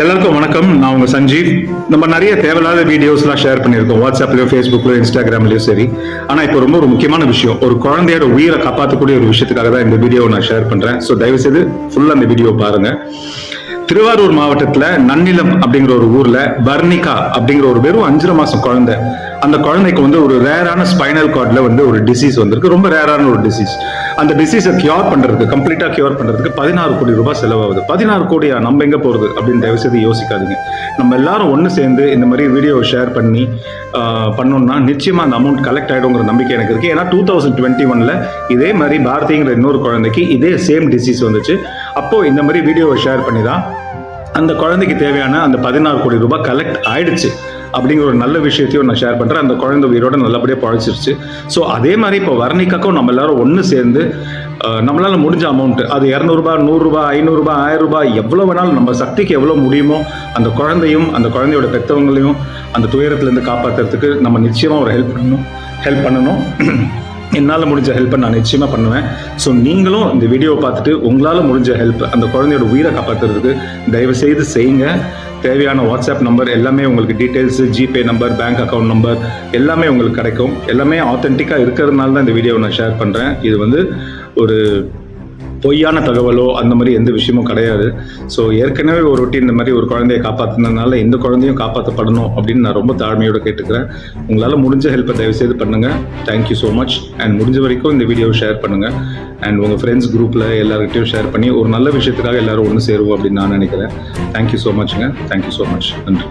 எல்லாருக்கும் வணக்கம். நான் உங்க சஞ்சீவ். நம்ம நிறைய தேவையில்லாத வீடியோஸ்லாம் ஷேர் பண்ணியிருக்கோம். வாட்ஸ்அப்லயோ ஃபேஸ்புக்லயோ இன்ஸ்டாகிராம்லயோ சரி. ஆனா இப்போ ரொம்ப ஒரு முக்கியமான விஷயம். ஒரு குழந்தையோட உயிரை காப்பாற்றக்கூடிய ஒரு விஷயத்துக்காக தான் இந்த வீடியோவை நான் ஷேர் பண்றேன். ஸோ தயவு செய்து ஃபுல்லா அந்த வீடியோ பாருங்க. திருவாரூர் மாவட்டத்துல நன்னிலம் அப்படிங்கிற ஒரு ஊர்ல பர்னிகா அப்படிங்கிற ஒரு வெறும் அஞ்சரை மாசம் குழந்தை. அந்த குழந்தைக்கு வந்து ஒரு ரேரான ஸ்பைனல் கார்டில் வந்து ஒரு டிசீஸ் வந்திருக்கு. ரொம்ப ரேரான ஒரு டிசீஸ் அந்த டிசீஸை கியூர் பண்ணுறதுக்கு கம்ப்ளீட்டாக கியூர் பண்ணுறதுக்கு பதினாறு கோடி ரூபாய் செலவாகுது. பதினாறு கோடியா? நம்ம எங்கே போகிறது அப்படின்னு தயவு செய்து யோசிக்காதீங்க. நம்ம எல்லாரும் ஒன்று சேர்ந்து இந்த மாதிரி வீடியோ ஷேர் பண்ணி ஆஹ், பண்ணோம்னா அந்த அமௌண்ட் கலெக்ட் ஆகிடுங்கிற நம்பிக்கை எனக்கு இருக்குது ஏன்னா டூ தௌசண்ட் டுவெண்ட்டி ஒன்ல இதே மாதிரி பாரதிங்கிற இன்னொரு குழந்தைக்கு இதே சேம் டிசீஸ் வந்துச்சு. அப்போது இந்த மாதிரி வீடியோவை ஷேர் பண்ணி தான் அந்த குழந்தைக்கு தேவையான அந்த பதினாறு கோடி ரூபாய் கலெக்ட் ஆயிடுச்சு. அப்படிங்கிற ஒரு நல்ல விஷயத்தையும் நான் ஷேர் பண்ணுறேன் அந்த குழந்தை உயிரோட நல்லபடியாக பழச்சிருச்சு ஸோ அதே மாதிரி இப்போ வர்ணிக்காக்கும் நம்ம எல்லாரும் ஒன்று சேர்ந்து நம்மளால் முடிஞ்ச அமௌண்ட் அது இரநூறுபா நூறுரூபா ஐநூறுரூபா ஆயிரம் ரூபாய் எவ்வளோ வேணாலும் நம்ம சக்திக்கு எவ்வளோ முடியுமோ அந்த குழந்தையும் அந்த குழந்தையோட பெற்றவங்களையும் அந்த துயரத்துலேருந்து காப்பாற்றுறதுக்கு நம்ம நிச்சயமாக ஒரு ஹெல்ப் பண்ணணும். ஹெல்ப் பண்ணணும். என்னால் முடிஞ்ச ஹெல்ப்பை நான் நிச்சயமாக பண்ணுவேன். ஸோ நீங்களும் இந்த வீடியோவை பார்த்துட்டு உங்களால் முடிஞ்ச ஹெல்ப் அந்த குழந்தையோட உயிரை காப்பாற்றுறதுக்கு தயவு செய்து செய்யுங்க. தேவையான வாட்ஸ்அப் நம்பர் எல்லாமே உங்களுக்கு details GPay number bank account number எல்லாமே உங்களுக்கு கிடைக்கும். எல்லாமே ஆத்தென்டிக்காக இருக்கிறதுனால தான் இந்த வீடியோவை நான் ஷேர் பண்ணுறேன் இது வந்து ஒரு பொய்யான தகவலோ அந்த மாதிரி எந்த விஷயமும் கிடையாது. ஸோ ஏற்கனவே ஒரு ரொட்டி இந்த மாதிரி ஒரு குழந்தையை காப்பாற்றினதுனால இந்த குழந்தையும் காப்பாற்றப்படணும் அப்படின்னு நான் ரொம்ப தாழ்மையோடு கேட்டுக்கிறேன். உங்களால் முடிஞ்ச ஹெல்ப்பை தயவு செய்து பண்ணுங்கள் தேங்க்யூ ஸோ மச் அண்ட் முடிஞ்ச வரைக்கும் இந்த வீடியோவை ஷேர் பண்ணுங்கள் அண்ட் உங்கள் ஃப்ரெண்ட்ஸ் குரூப்பில் எல்லாருக்கிட்டையும் ஷேர் பண்ணி ஒரு நல்ல விஷயத்துக்காக எல்லாரும் ஒன்று சேருவோம் அப்படின்னு நான் நினைக்கிறேன். தேங்க்யூ ஸோ மச்ங்க தேங்க்யூ ஸோ மச் நன்றி.